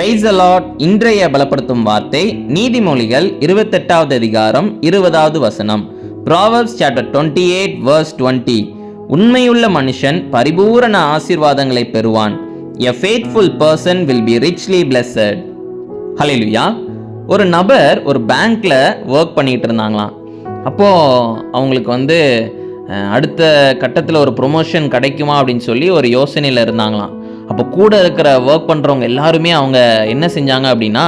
Price allot இன்றைய பலப்படுத்தும் வார்த்தை நீதிமொழிகள் இருபத்தெட்டாவது அதிகாரம் இருபதாவது வசனம். Proverbs chapter twenty eight verse twenty உண்மையுள்ள மனுஷன் பரிபூரண ஆசீர்வாதங்களை பெறுவான். A faithful person will be richly blessed. ஹலிலுயா ஒரு நபர் ஒரு பேங்க்ல ஒர்க் பண்ணிட்டு இருந்தாங்களாம். அப்போ அவங்களுக்கு வந்து அடுத்த கட்டத்தில் ஒரு ப்ரொமோஷன் கிடைக்குமா அப்படின்னு சொல்லி ஒரு யோசனையில் இருந்தாங்களாம். அப்போ கூட இருக்கிற ஒர்க் பண்ணுறவங்க எல்லாருமே அவங்க என்ன செஞ்சாங்க அப்படின்னா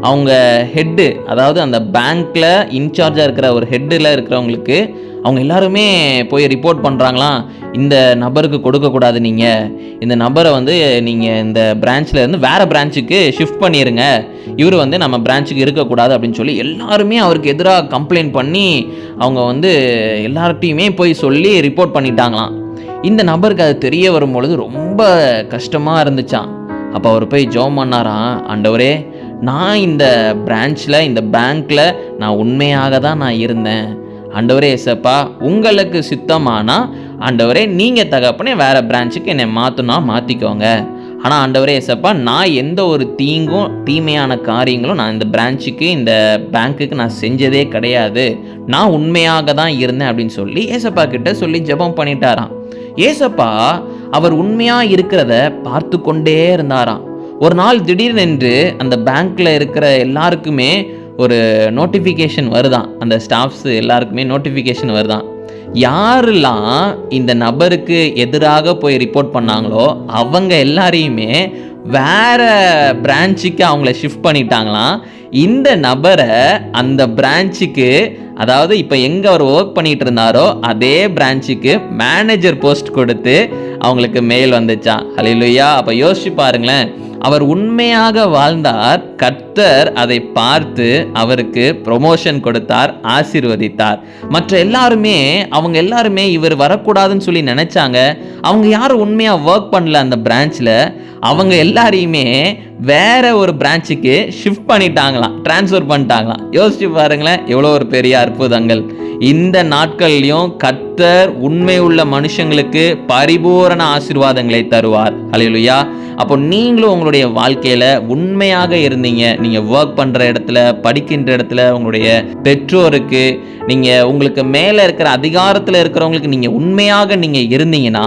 அவங்க ஹெட்டு அதாவது அந்த பேங்க்கில் இன்சார்ஜாக இருக்கிற ஒரு ஹெட்டில் இருக்கிறவங்களுக்கு அவங்க எல்லாருமே போய் ரிப்போர்ட் பண்ணுறாங்களாம் இந்த நபருக்கு கொடுக்கக்கூடாது நீங்கள் இந்த நபரை வந்து நீங்கள் இந்த பிரான்ச்சில் இருந்து வேறு பிரான்ச்சுக்கு ஷிஃப்ட் பண்ணிடுங்க இவர் வந்து நம்ம பிரான்ச்சுக்கு இருக்கக்கூடாது அப்படின்னு சொல்லி எல்லாருமே அவருக்கு எதிராக கம்ப்ளைண்ட் பண்ணி அவங்க வந்து எல்லார்ட்டையுமே போய் சொல்லி ரிப்போர்ட் பண்ணிட்டாங்களாம். இந்த நபருக்கு அது தெரிய வரும்பொழுது ரொம்ப கஷ்டமாக இருந்துச்சாம். அப்போ அவர் போய் ஜோம் பண்ணாராம். ஆண்டவரே நான் இந்த பிரான்ச்சில் இந்த பேங்க்கில் நான் உண்மையாக தான் நான் இருந்தேன். ஆண்டவரே எசப்பா உங்களுக்கு சுத்தமானா ஆண்டவரே நீங்கள் தகப்பனே வேறு பிரான்ச்சுக்கு என்னை மாற்றினா மாற்றிக்கோங்க ஆனால் ஆண்டவரே எசப்பா நான் எந்த ஒரு தீங்கும் தீமையான காரியங்களும் நான் இந்த பிரான்ச்சுக்கு இந்த பேங்க்குக்கு நான் செஞ்சதே கிடையாது. நான் உண்மையாக தான் இருந்தேன் அப்படின்னு சொல்லி ஏசப்பா கிட்ட சொல்லி ஜெபம் பண்ணிட்டாராம். ஏசப்பா அவர் உண்மையா இருக்கிறத பார்த்து கொண்டே இருந்தாராம். ஒரு நாள் திடீர்னென்று அந்த பேங்க்ல இருக்கிற எல்லாருக்குமே ஒரு நோட்டிஃபிகேஷன் வருதான் அந்த ஸ்டாஃப்ஸ் எல்லாருக்குமே நோட்டிஃபிகேஷன் வருதான் யாரெல்லாம் இந்த நபருக்கு எதிராக போய் ரிப்போர்ட் பண்ணாங்களோ அவங்க எல்லாரையுமே வேற பிரான்ச்சுக்கு அவங்கள ஷிஃப்ட் பண்ணிட்டாங்களாம். இந்த நபரை அந்த பிரான்ச்சுக்கு அதாவது இப்போ எங்கே அவர் ஒர்க் பண்ணிட்டு இருந்தாரோ அதே பிரான்ச்சுக்கு மேனேஜர் போஸ்ட் கொடுத்து அவங்களுக்கு மெயில் வந்துச்சான் ஹalleluya அப்போ யோசிச்சு பாருங்களேன். அவர் உண்மையாக வாழ்ந்தார் கர்த்தர் அதை பார்த்து அவருக்கு ப்ரொமோஷன் கொடுத்தார் ஆசீர்வதித்தார். மற்ற எல்லாருமே அவங்க எல்லாருமே இவர் வரக்கூடாதுன்னு சொல்லி நினைச்சாங்க. அவங்க யாரும் உண்மையாக ஒர்க் பண்ணல அந்த பிரான்ச்சில் அவங்க எல்லாரையுமே வேற ஒரு பிரான்ச்சுக்கு ஷிஃப்ட் பண்ணிட்டாங்களாம் ட்ரான்ஸ்ஃபர் பண்ணிட்டாங்களாம். யோசிச்சு பாருங்களேன் எவ்வளோ ஒரு பெரிய அற்புதங்கள். இந்த நாட்கள்லையும் கத்தர் உண்மை உள்ள மனுஷங்களுக்கு பரிபூரண ஆசிர்வாதங்களை தருவார். ஹalleluya அப்போ நீங்களும் உங்களுடைய வாழ்க்கையில உண்மையாக இருந்தீங்க. நீங்கள் ஒர்க் பண்ணுற இடத்துல படிக்கின்ற இடத்துல உங்களுடைய பெற்றோருக்கு நீங்கள் உங்களுக்கு மேலே இருக்கிற அதிகாரத்தில் இருக்கிறவங்களுக்கு நீங்கள் உண்மையாக நீங்கள் இருந்தீங்கன்னா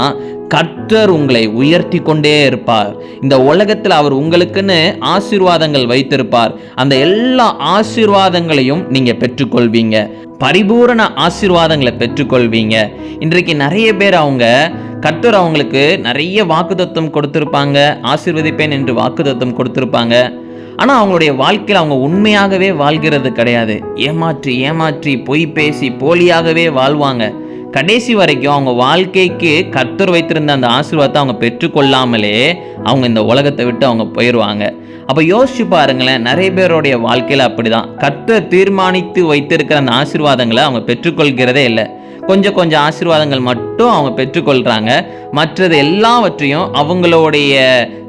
கர்த்தர் உங்களை உயர்த்தி கொண்டே இருப்பார். இந்த உலகத்தில் அவர் உங்களுக்குன்னு ஆசீர்வாதங்கள் வைத்திருப்பார். அந்த எல்லா ஆசீர்வாதங்களையும் நீங்க பெற்றுக்கொள்வீங்க. பரிபூரண ஆசீர்வாதங்களை பெற்றுக்கொள்வீங்க. இன்றைக்கு நிறைய பேர் அவங்க கர்த்தர் அவங்களுக்கு நிறைய வாக்குதத்துவம் கொடுத்திருப்பாங்க. ஆசீர்வதிப்பேன் என்று வாக்குதத்துவம் கொடுத்திருப்பாங்க. ஆனால் அவங்களுடைய வாழ்க்கையில் அவங்க உண்மையாகவே வாழ்கிறது கிடையாது. ஏமாற்றி ஏமாற்றி பொய் பேசி போலியாகவே வாழ்வாங்க. கடைசி வரைக்கும் அவங்க வாழ்க்கைக்கு கர்த்தர் வைத்திருந்த அந்த ஆசீர்வாதத்தை அவங்க பெற்றுக்கொள்ளாமலே அவங்க இந்த உலகத்தை விட்டு அவங்க போயிடுவாங்க அப்போ யோசிச்சு பாருங்களேன் நிறைய பேருடைய வாழ்க்கையில் அப்படிதான். கர்த்தர் தீர்மானித்து வைத்திருக்கிற அந்த ஆசீர்வாதங்களை அவங்க பெற்றுக்கொள்கிறதே இல்லை. கொஞ்சம் கொஞ்சம் ஆசீர்வாதங்கள் மட்டும் அவங்க பெற்றுக்கொள்கிறாங்க மற்றது எல்லாவற்றையும் அவங்களுடைய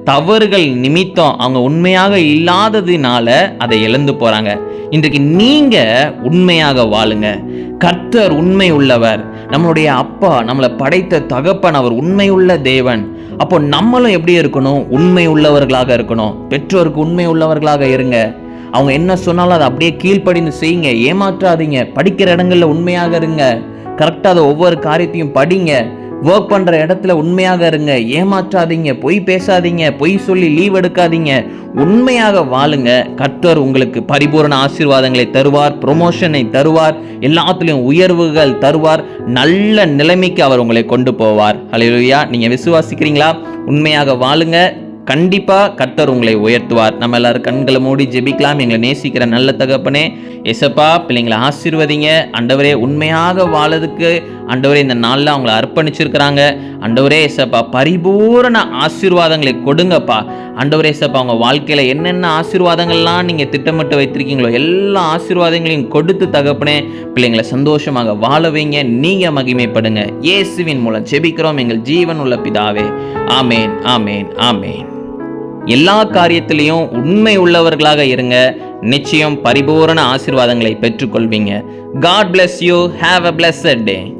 தவறுகள் நிமித்தம் அவங்க உண்மையாக இல்லாததினால அதை இழந்து போகிறாங்க இன்றைக்கு நீங்கள் உண்மையாக வாழுங்க. கர்த்தர் உண்மை உள்ளவர். நம்மளுடைய அப்பா நம்மளை படைத்த தகப்பன் அவர் உண்மையுள்ள தேவன். அப்போ நம்மளும் எப்படி இருக்கணும்? உண்மை உள்ளவர்களாக இருக்கணும். பெற்றோருக்கு உண்மை உள்ளவர்களாக இருங்க. அவங்க என்ன சொன்னாலும் அதை அப்படியே கீழ்ப்படிந்து செய்யுங்க. ஏமாற்றாதீங்க. படிக்கிற இடங்களில் உண்மையாக இருங்க. கரெக்டாக அதை ஒவ்வொரு காரியத்தையும் படிங்க. ஒர்க் பண்ணுற இடத்துல உண்மையாக இருங்க. ஏமாற்றாதீங்க. பொய் பேசாதீங்க. பொய் சொல்லி லீவ் எடுக்காதீங்க. உண்மையாக வாழுங்க. கர்த்தர் உங்களுக்கு பரிபூரண ஆசீர்வாதங்களை தருவார் ப்ரொமோஷனை தருவார் எல்லாத்துலேயும் உயர்வுகள் தருவார் நல்ல நிலைமைக்கு அவர் உங்களை கொண்டு போவார். ஹalleluya நீங்கள் விசுவாசிக்கிறீங்களா? உண்மையாக வாழுங்க. கண்டிப்பா கர்த்தர் உங்களை உயர்த்துவார். நம்ம எல்லாரும் கண்களை மூடி ஜெபிக்கலாம். எங்களை நேசிக்கிற நல்ல தகப்பனே எசப்பா பிள்ளைங்களை ஆசீர்வதிங்க. அண்டவரே உண்மையாக வாழதுக்கு அண்டவரே இந்த நாளில் அவங்கள அர்ப்பணிச்சிருக்கிறாங்க. அண்டவரே எசப்பா பரிபூரண ஆசீர்வாதங்களை கொடுங்கப்பா. அண்டவரே எசப்பா அவங்க வாழ்க்கையில் என்னென்ன ஆசீர்வாதங்கள்லாம் நீங்கள் திட்டமிட்டு வைத்திருக்கீங்களோ எல்லா ஆசீர்வாதங்களையும் கொடுத்து தகப்பனே பிள்ளைங்களை சந்தோஷமாக வாழ வைங்க. நீங்கள் மகிமைப்படுங்க. இயேசுவின் மூலம் ஜெபிக்கிறோம். எங்கள் ஜீவன் உள்ள பிதாவே. ஆமேன் ஆமேன் ஆமேன். எல்லா காரியத்திலையும் உண்மை உள்ளவர்களாக இருங்க. நிச்சயம் பரிபூரண ஆசீர்வாதங்களை பெற்றுக்கொள்வீங்க. God bless you have a blessed day